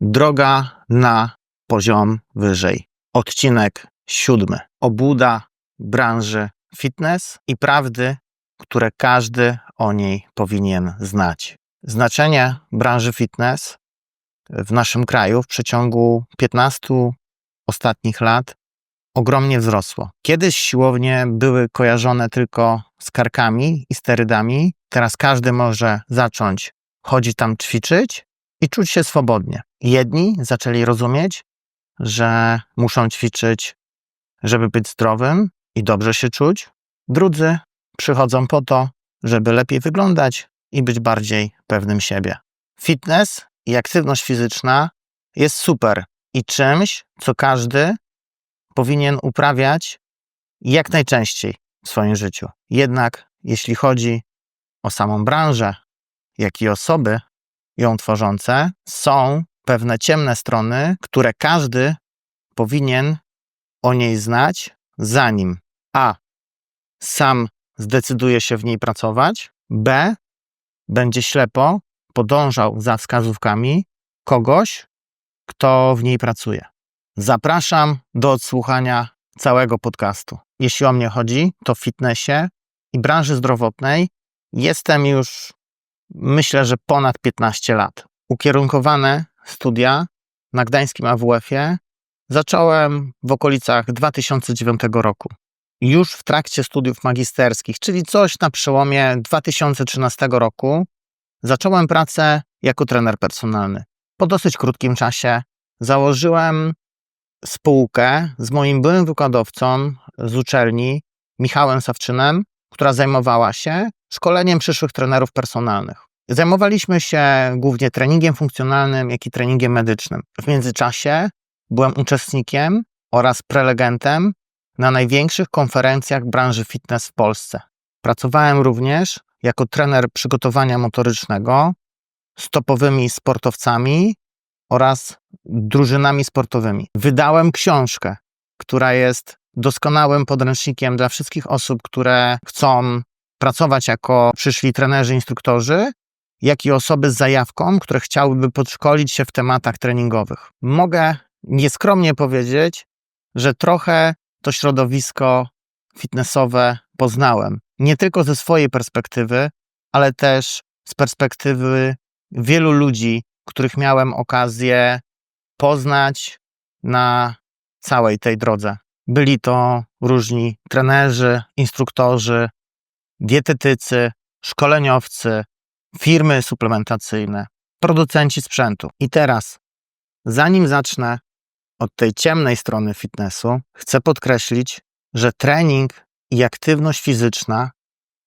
Droga na poziom wyżej. Odcinek siódmy. Obłuda branży fitness i prawdy, które każdy o niej powinien znać. Znaczenie branży fitness w naszym kraju w przeciągu 15 ostatnich lat ogromnie wzrosło. Kiedyś siłownie były kojarzone tylko z karkami i sterydami. Teraz każdy może zacząć chodzić tam ćwiczyć i czuć się swobodnie. Jedni zaczęli rozumieć, że muszą ćwiczyć, żeby być zdrowym i dobrze się czuć. Drudzy przychodzą po to, żeby lepiej wyglądać i być bardziej pewnym siebie. Fitness i aktywność fizyczna jest super i czymś, co każdy powinien uprawiać jak najczęściej w swoim życiu. Jednak jeśli chodzi o samą branżę, jak i osoby ją tworzące, są pewne ciemne strony, które każdy powinien o niej znać, zanim a. sam zdecyduje się w niej pracować, b. będzie ślepo podążał za wskazówkami kogoś, kto w niej pracuje. Zapraszam do odsłuchania całego podcastu. Jeśli o mnie chodzi, to w fitnessie i branży zdrowotnej jestem już, myślę, że ponad 15 lat. Ukierunkowane studia na gdańskim AWF-ie zacząłem w okolicach 2009 roku. Już w trakcie studiów magisterskich, czyli coś na przełomie 2013 roku, zacząłem pracę jako trener personalny. Po dosyć krótkim czasie założyłem spółkę z moim byłym wykładowcą z uczelni, Michałem Sawczynem, która zajmowała się szkoleniem przyszłych trenerów personalnych. Zajmowaliśmy się głównie treningiem funkcjonalnym, jak i treningiem medycznym. W międzyczasie byłem uczestnikiem oraz prelegentem na największych konferencjach branży fitness w Polsce. Pracowałem również jako trener przygotowania motorycznego z topowymi sportowcami oraz drużynami sportowymi. Wydałem książkę, która jest doskonałym podręcznikiem dla wszystkich osób, które chcą pracować jako przyszli trenerzy, instruktorzy, jak i osoby z zajawką, które chciałyby podszkolić się w tematach treningowych. Mogę nieskromnie powiedzieć, że trochę to środowisko fitnessowe poznałem. Nie tylko ze swojej perspektywy, ale też z perspektywy wielu ludzi, których miałem okazję poznać na całej tej drodze. Byli to różni trenerzy, instruktorzy, dietetycy, szkoleniowcy, firmy suplementacyjne, producenci sprzętu. I teraz, zanim zacznę od tej ciemnej strony fitnessu, chcę podkreślić, że trening i aktywność fizyczna,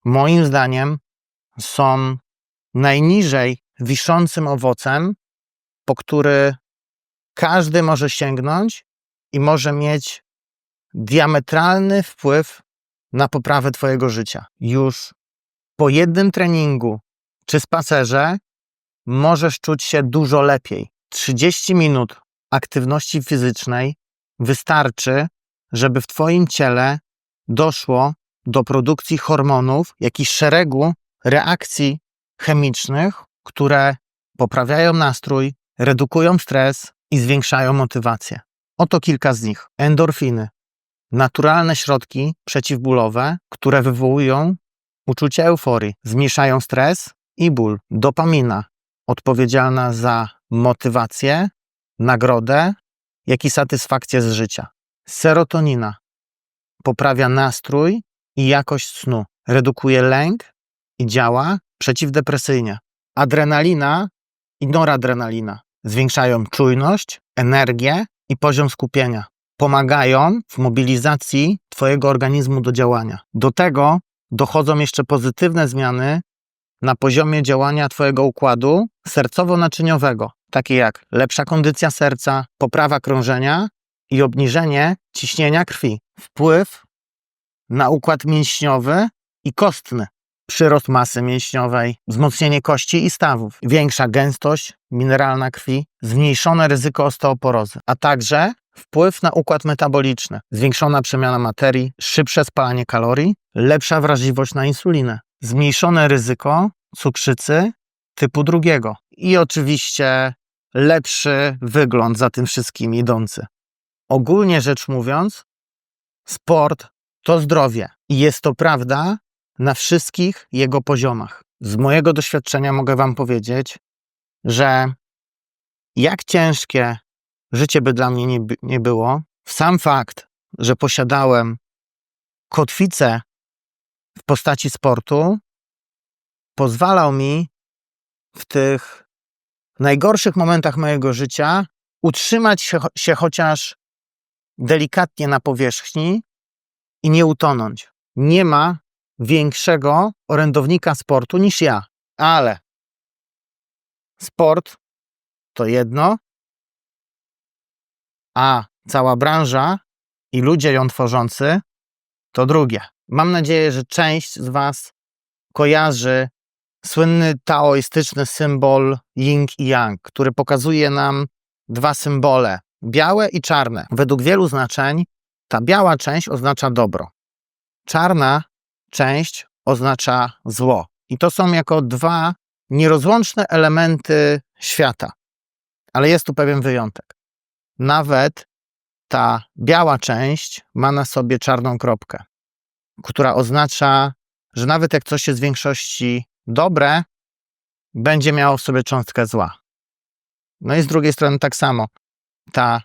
moim zdaniem, są najniżej wiszącym owocem, po który każdy może sięgnąć i może mieć diametralny wpływ na poprawę Twojego życia. Już po jednym treningu czy spacerze możesz czuć się dużo lepiej. 30 minut aktywności fizycznej wystarczy, żeby w Twoim ciele doszło do produkcji hormonów, jak i szeregu reakcji chemicznych, które poprawiają nastrój, redukują stres i zwiększają motywację. Oto kilka z nich. Endorfiny. Naturalne środki przeciwbólowe, które wywołują uczucie euforii, zmniejszają stres i ból. Dopamina, odpowiedzialna za motywację, nagrodę, jak i satysfakcję z życia. Serotonina poprawia nastrój i jakość snu, redukuje lęk i działa przeciwdepresyjnie. Adrenalina i noradrenalina zwiększają czujność, energię i poziom skupienia. Pomagają w mobilizacji Twojego organizmu do działania. Do tego dochodzą jeszcze pozytywne zmiany na poziomie działania Twojego układu sercowo-naczyniowego, takie jak lepsza kondycja serca, poprawa krążenia i obniżenie ciśnienia krwi. Wpływ na układ mięśniowy i kostny przyrost masy mięśniowej, wzmocnienie kości i stawów, większa gęstość mineralna krwi, zmniejszone ryzyko osteoporozy, a także wpływ na układ metaboliczny, zwiększona przemiana materii, szybsze spalanie kalorii, lepsza wrażliwość na insulinę, zmniejszone ryzyko cukrzycy typu drugiego i oczywiście lepszy wygląd za tym wszystkim idący. Ogólnie rzecz mówiąc, sport to zdrowie i jest to prawda na wszystkich jego poziomach. Z mojego doświadczenia mogę Wam powiedzieć, że jak ciężkie życie by dla mnie nie, nie było, sam fakt, że posiadałem kotwicę w postaci sportu, pozwalał mi w tych najgorszych momentach mojego życia utrzymać się, się chociaż delikatnie na powierzchni i nie utonąć. Nie ma większego orędownika sportu niż ja, ale sport to jedno, a cała branża i ludzie ją tworzący to drugie. Mam nadzieję, że część z Was kojarzy słynny taoistyczny symbol yin i yang, który pokazuje nam dwa symbole białe i czarne. Według wielu znaczeń ta biała część oznacza dobro, czarna część oznacza zło. I to są jako dwa nierozłączne elementy świata. Ale jest tu pewien wyjątek. Nawet ta biała część ma na sobie czarną kropkę, która oznacza, że nawet jak coś jest w większości dobre, będzie miało w sobie cząstkę zła. No i z drugiej strony tak samo. Ta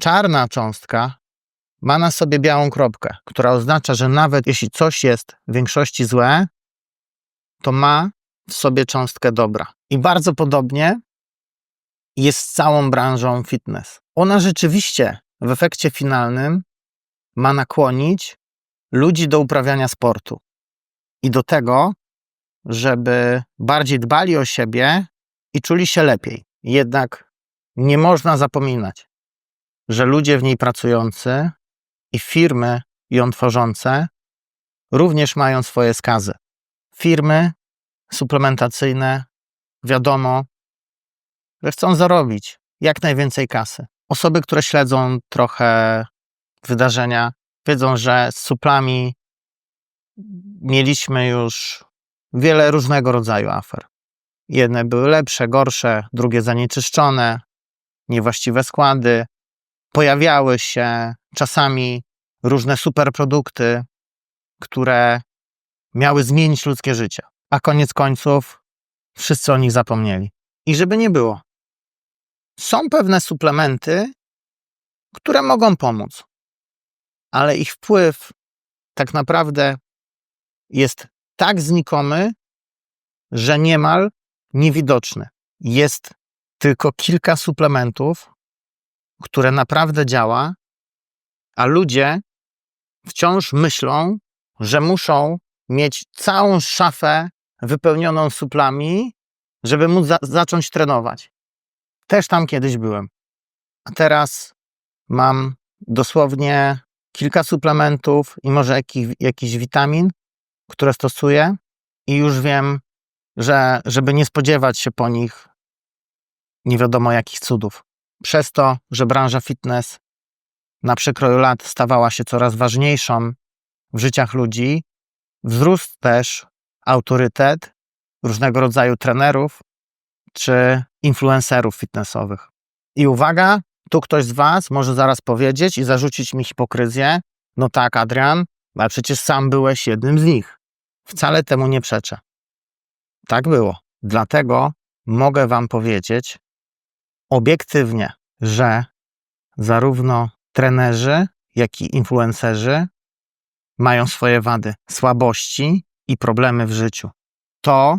czarna cząstka ma na sobie białą kropkę, która oznacza, że nawet jeśli coś jest w większości złe, to ma w sobie cząstkę dobra. I bardzo podobnie jest z całą branżą fitness. Ona rzeczywiście w efekcie finalnym ma nakłonić ludzi do uprawiania sportu i do tego, żeby bardziej dbali o siebie i czuli się lepiej. Jednak nie można zapominać, że ludzie w niej pracujący i firmy ją tworzące również mają swoje skazy. Firmy suplementacyjne, wiadomo, że chcą zarobić jak najwięcej kasy. Osoby, które śledzą trochę wydarzenia, wiedzą, że z suplami mieliśmy już wiele różnego rodzaju afer. Jedne były lepsze, gorsze, drugie zanieczyszczone, niewłaściwe składy. Pojawiały się czasami różne superprodukty, które miały zmienić ludzkie życie, a koniec końców wszyscy o nich zapomnieli. I żeby nie było, są pewne suplementy, które mogą pomóc, ale ich wpływ tak naprawdę jest tak znikomy, że niemal niewidoczny. Jest tylko kilka suplementów, które naprawdę działa, a ludzie wciąż myślą, że muszą mieć całą szafę wypełnioną suplami, żeby móc za zacząć trenować. Też tam kiedyś byłem. A teraz mam dosłownie kilka suplementów i może jakiś, jakiś witamin, które stosuję i już wiem, że żeby nie spodziewać się po nich nie wiadomo jakich cudów. Przez to, że branża fitness na przekroju lat stawała się coraz ważniejszą w życiach ludzi, wzrósł też autorytet różnego rodzaju trenerów czy influencerów fitnessowych. I uwaga, tu ktoś z Was może zaraz powiedzieć i zarzucić mi hipokryzję. No tak, Adrian, ale przecież sam byłeś jednym z nich. Wcale temu nie przeczę. Tak było. Dlatego mogę Wam powiedzieć obiektywnie, że zarówno trenerzy, jak i influencerzy mają swoje wady, słabości i problemy w życiu. To,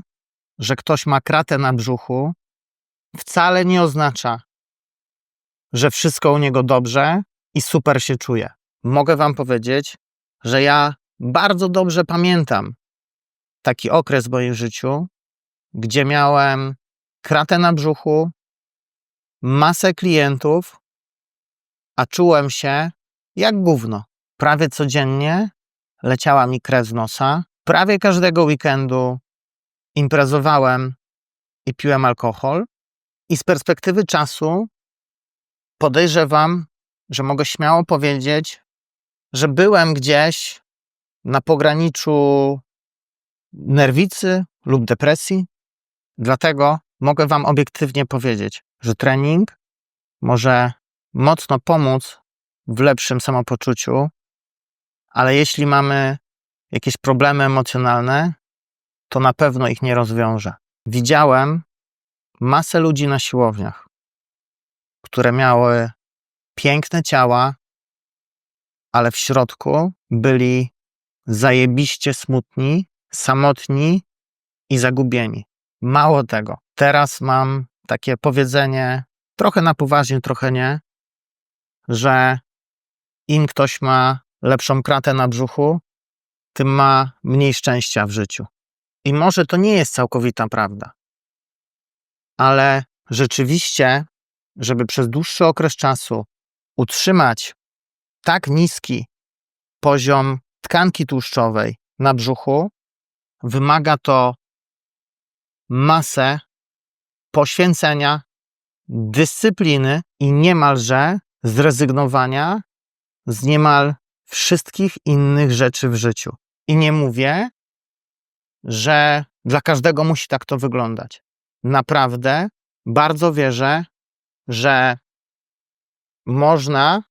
że ktoś ma kratę na brzuchu, wcale nie oznacza, że wszystko u niego dobrze i super się czuje. Mogę Wam powiedzieć, że ja bardzo dobrze pamiętam taki okres w moim życiu, gdzie miałem kratę na brzuchu, masę klientów, a czułem się jak gówno. Prawie codziennie leciała mi krew z nosa. Prawie każdego weekendu imprezowałem i piłem alkohol. I z perspektywy czasu podejrzewam, że mogę śmiało powiedzieć, że byłem gdzieś na pograniczu nerwicy lub depresji. Dlatego mogę Wam obiektywnie powiedzieć, że trening może mocno pomóc w lepszym samopoczuciu, ale jeśli mamy jakieś problemy emocjonalne, to na pewno ich nie rozwiąże. Widziałem masę ludzi na siłowniach, które miały piękne ciała, ale w środku byli zajebiście smutni, samotni i zagubieni. Mało tego, teraz mam takie powiedzenie, trochę na poważnie, trochę nie, że im ktoś ma lepszą kratę na brzuchu, tym ma mniej szczęścia w życiu. I może to nie jest całkowita prawda, ale rzeczywiście, żeby przez dłuższy okres czasu utrzymać tak niski poziom tkanki tłuszczowej na brzuchu, wymaga to masę poświęcenia, dyscypliny i niemalże zrezygnowania z niemal wszystkich innych rzeczy w życiu. I nie mówię, że dla każdego musi tak to wyglądać. Naprawdę bardzo wierzę, że można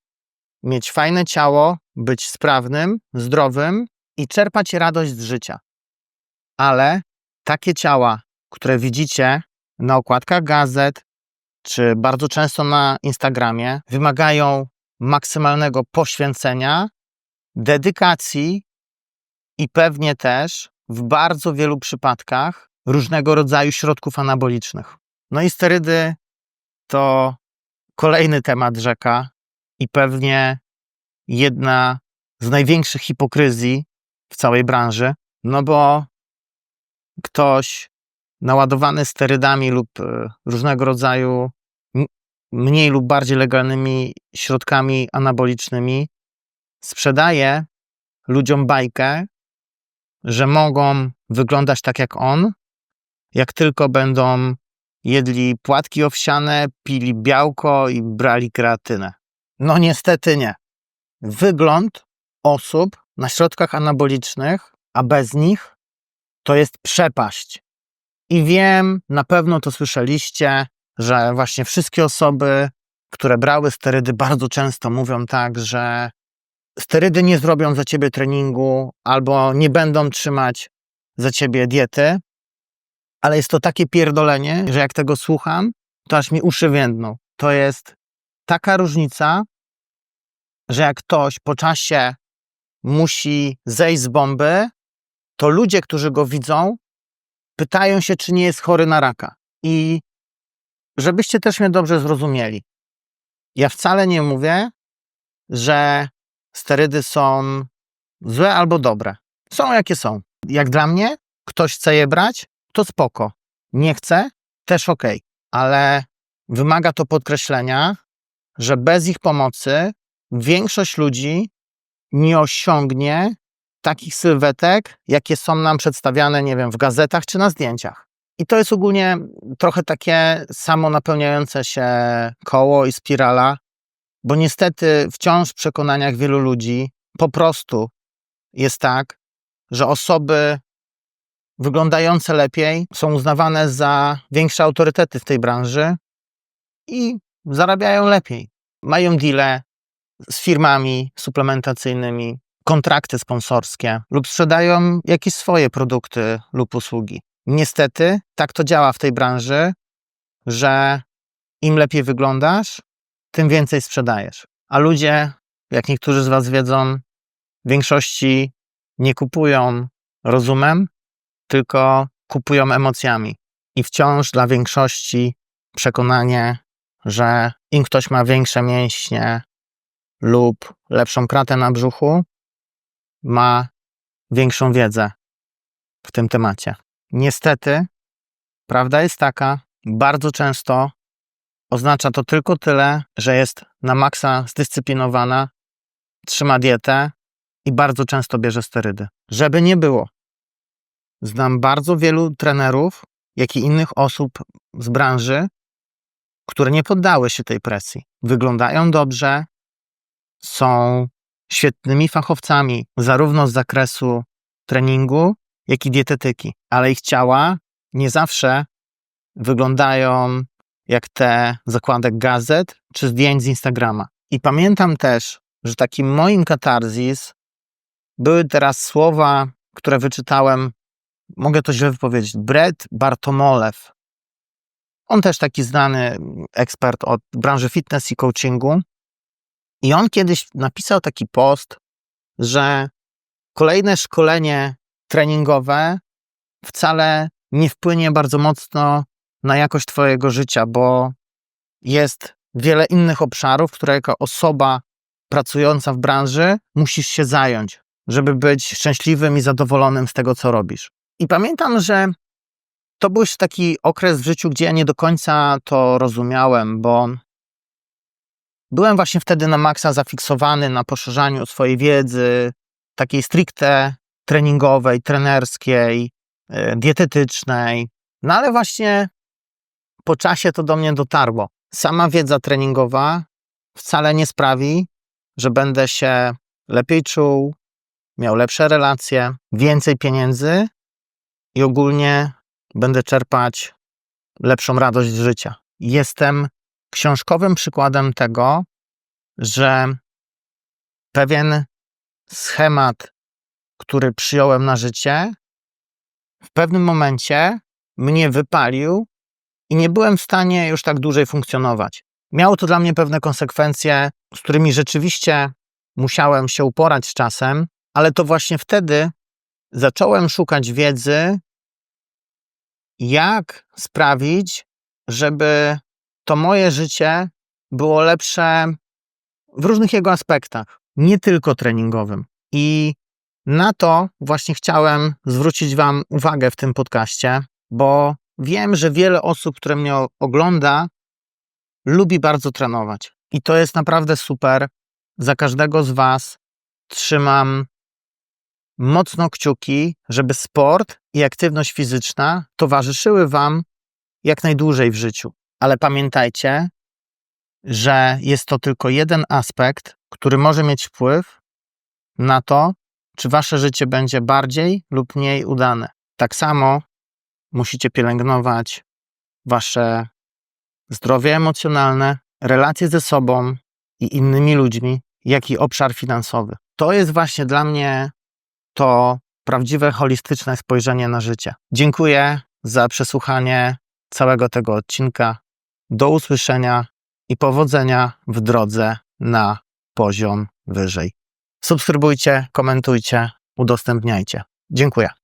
mieć fajne ciało, być sprawnym, zdrowym i czerpać radość z życia. Ale takie ciała, które widzicie na okładkach gazet, czy bardzo często na Instagramie, wymagają maksymalnego poświęcenia, dedykacji i pewnie też w bardzo wielu przypadkach różnego rodzaju środków anabolicznych. No i sterydy to kolejny temat rzeka i pewnie jedna z największych hipokryzji w całej branży, no bo ktoś naładowany sterydami lub e, różnego rodzaju mniej lub bardziej legalnymi środkami anabolicznymi sprzedaje ludziom bajkę, że mogą wyglądać tak jak on, jak tylko będą jedli płatki owsiane, pili białko i brali kreatynę. No niestety nie. Wygląd osób na środkach anabolicznych, a bez nich, to jest przepaść. I wiem, na pewno to słyszeliście, że właśnie wszystkie osoby, które brały sterydy, bardzo często mówią tak, że sterydy nie zrobią za ciebie treningu albo nie będą trzymać za ciebie diety, ale jest to takie pierdolenie, że jak tego słucham, to aż mi uszy więdną. To jest taka różnica, że jak ktoś po czasie musi zejść z bomby, to ludzie, którzy go widzą, pytają się, czy nie jest chory na raka. I żebyście też mnie dobrze zrozumieli, ja wcale nie mówię, że sterydy są złe albo dobre. Są jakie są. Jak dla mnie, ktoś chce je brać, to spoko. Nie chce, też ok. Ale wymaga to podkreślenia, że bez ich pomocy większość ludzi nie osiągnie takich sylwetek, jakie są nam przedstawiane, nie wiem, w gazetach czy na zdjęciach. I to jest ogólnie trochę takie samo napełniające się koło i spirala, bo niestety wciąż w przekonaniach wielu ludzi po prostu jest tak, że osoby wyglądające lepiej są uznawane za większe autorytety w tej branży i zarabiają lepiej. Mają deale z firmami suplementacyjnymi, kontrakty sponsorskie lub sprzedają jakieś swoje produkty lub usługi. Niestety tak to działa w tej branży, że im lepiej wyglądasz, tym więcej sprzedajesz. A ludzie, jak niektórzy z Was wiedzą, w większości nie kupują rozumem, tylko kupują emocjami. I wciąż dla większości przekonanie, że im ktoś ma większe mięśnie lub lepszą kratę na brzuchu, ma większą wiedzę w tym temacie. Niestety, prawda jest taka, bardzo często oznacza to tylko tyle, że jest na maksa zdyscyplinowana, trzyma dietę i bardzo często bierze sterydy. Żeby nie było. Znam bardzo wielu trenerów, jak i innych osób z branży, które nie poddały się tej presji. Wyglądają dobrze, są świetnymi fachowcami, zarówno z zakresu treningu, jak i dietetyki, ale ich ciała nie zawsze wyglądają jak te zakładek gazet czy zdjęć z Instagrama. I pamiętam też, że takim moim katarzis były teraz słowa, które wyczytałem, mogę to źle wypowiedzieć, Brett Bartomolew. On też taki znany ekspert od branży fitness i coachingu. I on kiedyś napisał taki post, że kolejne szkolenie treningowe wcale nie wpłynie bardzo mocno na jakość Twojego życia, bo jest wiele innych obszarów, które jako osoba pracująca w branży musisz się zająć, żeby być szczęśliwym i zadowolonym z tego, co robisz. I pamiętam, że to był już taki okres w życiu, gdzie ja nie do końca to rozumiałem, bo byłem właśnie wtedy na maksa zafiksowany na poszerzaniu swojej wiedzy, takiej stricte treningowej, trenerskiej, e, dietetycznej. No ale właśnie po czasie to do mnie dotarło. Sama wiedza treningowa wcale nie sprawi, że będę się lepiej czuł, miał lepsze relacje, więcej pieniędzy i ogólnie będę czerpać lepszą radość z życia. Jestem książkowym przykładem tego, że pewien schemat, który przyjąłem na życie, w pewnym momencie mnie wypalił i nie byłem w stanie już tak dłużej funkcjonować. Miało to dla mnie pewne konsekwencje, z którymi rzeczywiście musiałem się uporać z czasem, ale to właśnie wtedy zacząłem szukać wiedzy, jak sprawić, żeby to moje życie było lepsze w różnych jego aspektach, nie tylko treningowym. I na to właśnie chciałem zwrócić Wam uwagę w tym podcaście, bo wiem, że wiele osób, które mnie ogląda, lubi bardzo trenować. I to jest naprawdę super. Za każdego z Was trzymam mocno kciuki, żeby sport i aktywność fizyczna towarzyszyły Wam jak najdłużej w życiu. Ale pamiętajcie, że jest to tylko jeden aspekt, który może mieć wpływ na to, czy Wasze życie będzie bardziej lub mniej udane. Tak samo musicie pielęgnować Wasze zdrowie emocjonalne, relacje ze sobą i innymi ludźmi, jak i obszar finansowy. To jest właśnie dla mnie to prawdziwe, holistyczne spojrzenie na życie. Dziękuję za przesłuchanie całego tego odcinka. Do usłyszenia i powodzenia w drodze na poziom wyżej. Subskrybujcie, komentujcie, udostępniajcie. Dziękuję.